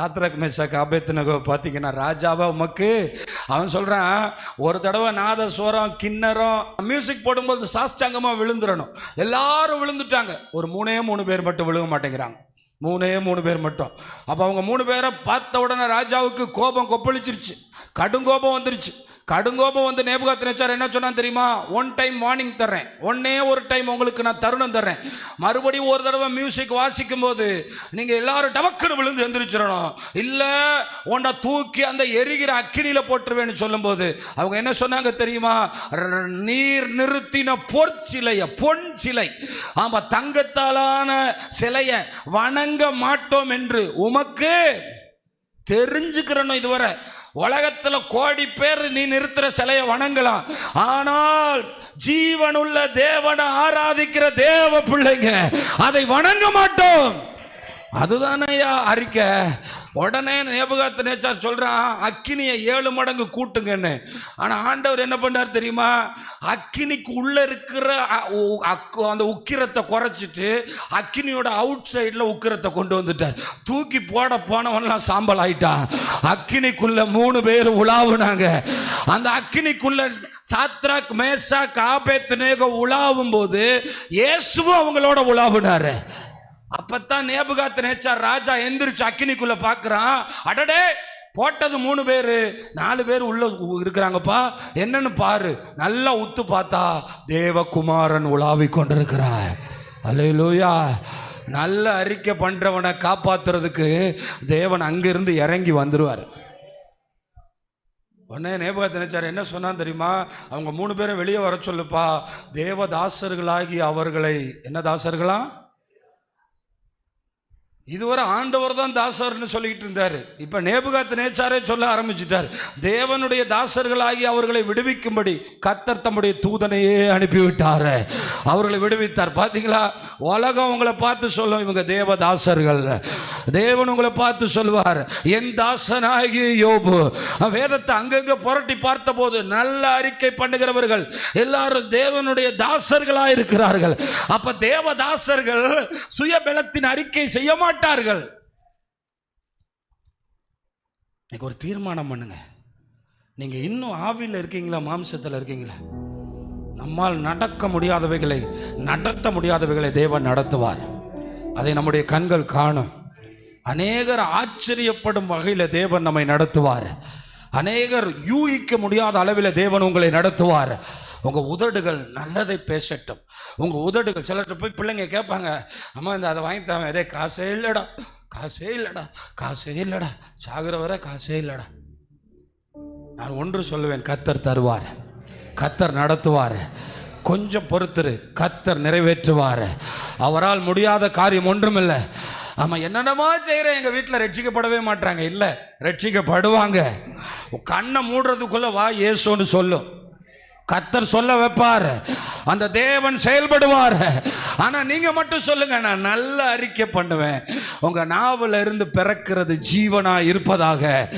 சாத்ரக் Meshach ஆபேத்னகோ பார்த்தீங்கன்னா ராஜாவா உமக்கு? அவன் சொல்கிறான் ஒரு தடவை நாதஸ்வரம் கிண்ணறம் மியூசிக் போடும்போது சாஸ்டாங்கமாக விழுந்துடணும் எல்லாரும் விழுந்துட்டாங்க. ஒரு மூணே மூணு பேர் மட்டும் விழுக மாட்டேங்கிறாங்க. மூணே மூணு பேர் மட்டும். அப்போ அவங்க மூணு பேரை பார்த்த உடனே ராஜாவுக்கு கோபம் கொப்பளிச்சிருச்சு. கடும் கோபம் வந்துருச்சு. கடுங்கோபம் வந்து நேபுகாத் நேச்சார் என்ன சொன்னா தெரியுமா? ஒன் டைம் வார்னிங் தர்றேன். ஒன்னே ஒரு டைம் உங்களுக்கு நான் தருணம் தர்றேன். மறுபடியும் ஒரு தடவை மியூசிக் வாசிக்கும் போது நீங்கள் எல்லாரும் டமக்குன்னு விழுந்து எந்திரிச்சிடணும். இல்லை உன்னை தூக்கி அந்த எரிகிற அக்கினியில் போட்டுருவேன்னு சொல்லும்போது அவங்க என்ன சொன்னாங்க தெரியுமா? ர- நீர் நிறுத்தின பொற்சிலைய பொன் சிலை ஆமாம் தங்கத்தாலான சிலையை வணங்க மாட்டோம் என்று உமக்கு தெரிஞ்சுக்கிறணும் இதுவரை. உலகத்துல கோடி பேர் நீ நிறுத்துற சிலையை வணங்கலாம். ஆனால் ஜீவனுள்ள தேவனை ஆராதிக்கிற தேவ பிள்ளைங்க அதை வணங்க மாட்டோம். அதுதானையா அறிக்கை. உடனே நேபுகாத்து நேச்சார் சொல்கிறான் அக்கினியை ஏழு மடங்கு கூட்டுங்கன்னு. ஆனால் ஆண்டவர் என்ன பண்ணார் தெரியுமா? அக்கினிக்கு உள்ளே இருக்கிற அ- உ- அந்த உக்கிரத்தை குறைச்சிட்டு அக்கினியோட அவுட் சைடில் உக்கிரத்தை கொண்டு வந்துட்டார். தூக்கி போட போனவன்லாம் சாம்பல் ஆயிட்டான். அக்கினிக்குள்ள மூணு பேர் உலாவுனாங்க. அந்த அக்கினிக்குள்ள சாத்ராக் மேசா ஆபேத் நேக உலாவும் போது இயேசுவும் அவங்களோட உலாவுனாரு. அப்பத்தான் நேபுகாத் நேச்சார் ராஜா எந்திரிச்சு அக்கினிக்குள்ள பார்க்குறான் அடடே போட்டது மூணு பேர் நாலு பேர் உள்ள இருக்கிறாங்கப்பா. என்னன்னு பாரு நல்லா உத்து பார்த்தா தேவகுமாரன் உலாவி கொண்டிருக்கிறார். அலையிலூயா. நல்ல அறிக்கை பண்ணுறவனை காப்பாத்துறதுக்கு தேவன் அங்கிருந்து இறங்கி வந்துடுவார் உடனே நேபகத்தை நினைச்சார் என்ன சொன்னான் தெரியுமா? அவங்க மூணு பேரும் வெளியே வர சொல்லுப்பா. தேவதாசர்களாகி அவர்களை என்ன தாசர்களா? இதுவரை ஆண்டவர் தான் தாசர்னு சொல்லிக்கிட்டு இருந்தார். இப்போ நேபுகாத்து நேச்சாரே சொல்ல ஆரம்பிச்சிட்டார். தேவனுடைய தாசர்களாகி அவர்களை விடுவிக்கும்படி கத்தர் தம்முடைய தூதனையே அனுப்பிவிட்டார். அவர்களை விடுவித்தார். பார்த்தீங்களா உலகம் அவங்கள பார்த்து சொல்லும் இவங்க தேவ தாசர்கள் தேவன் உங்களை பார்த்து சொல்வார் என் தாசனாகிய யோபு. வேதத்தை அங்கங்க புரட்டி பார்த்தபோது நல்ல அறிக்கை பண்ணுகிறவர்கள் எல்லாரும் தேவனுடைய தாசர்களாக இருக்கிறார்கள். அப்ப தேவதாசர்கள் சுயபலத்தின் அறிக்கை செய்ய மாட்டார்கள். இன்னைக்கு ஒரு தீர்மானம் பண்ணுங்க. நீங்க இன்னும் ஆவியில் இருக்கீங்களா மாம்சத்தில் இருக்கீங்களா? நம்மால் நடக்க முடியாதவைகளை நடத்த முடியாதவைகளை தேவன் நடத்துவார். அதை நம்முடைய கண்கள் காணும். அநேகர் ஆச்சரியப்படும் வகையில் தேவன் நம்மை நடத்துவார். அநேகர் யூகிக்க முடியாத அளவில் தேவன் உங்களை நடத்துவார். உங்கள் உதடுகள் நல்லதை பேசட்டும். உங்கள் உதடுகள் சிலர்கிட்ட போய் பிள்ளைங்க கேட்பாங்க அம்மா இந்த அதை வாங்கி தாங்க காசே இல்லைடா. காசே இல்லைடா. காசே இல்லைடா. சாகிற வர காசே இல்லைடா. நான் ஒன்று சொல்லுவேன் கத்தர் தருவார். கத்தர் நடத்துவார். கொஞ்சம் பொறுத்துரு. கத்தர் நிறைவேற்றுவார். அவரால் முடியாத காரியம் ஒன்றுமில்லை. ஆமாம் என்னென்னமோ செய்கிறேன் எங்கள் வீட்டில் ரட்சிக்கப்படவே மாட்டாங்க இல்லை ரட்சிக்கப்படுவாங்க. கண்ணை மூடுறதுக்குள்ளே வா ஏசோன்னு சொல்லும் கத்தர் சொல்ல வைப்பார். அந்த தேவன் செயல்படுவார். ஆனால் நீங்கள் மட்டும் சொல்லுங்க நான் நல்ல அறிக்கை பண்ணுவேன். உங்கள் நாவலிருந்து பிறக்கிறது ஜீவனாக இருப்பதாக.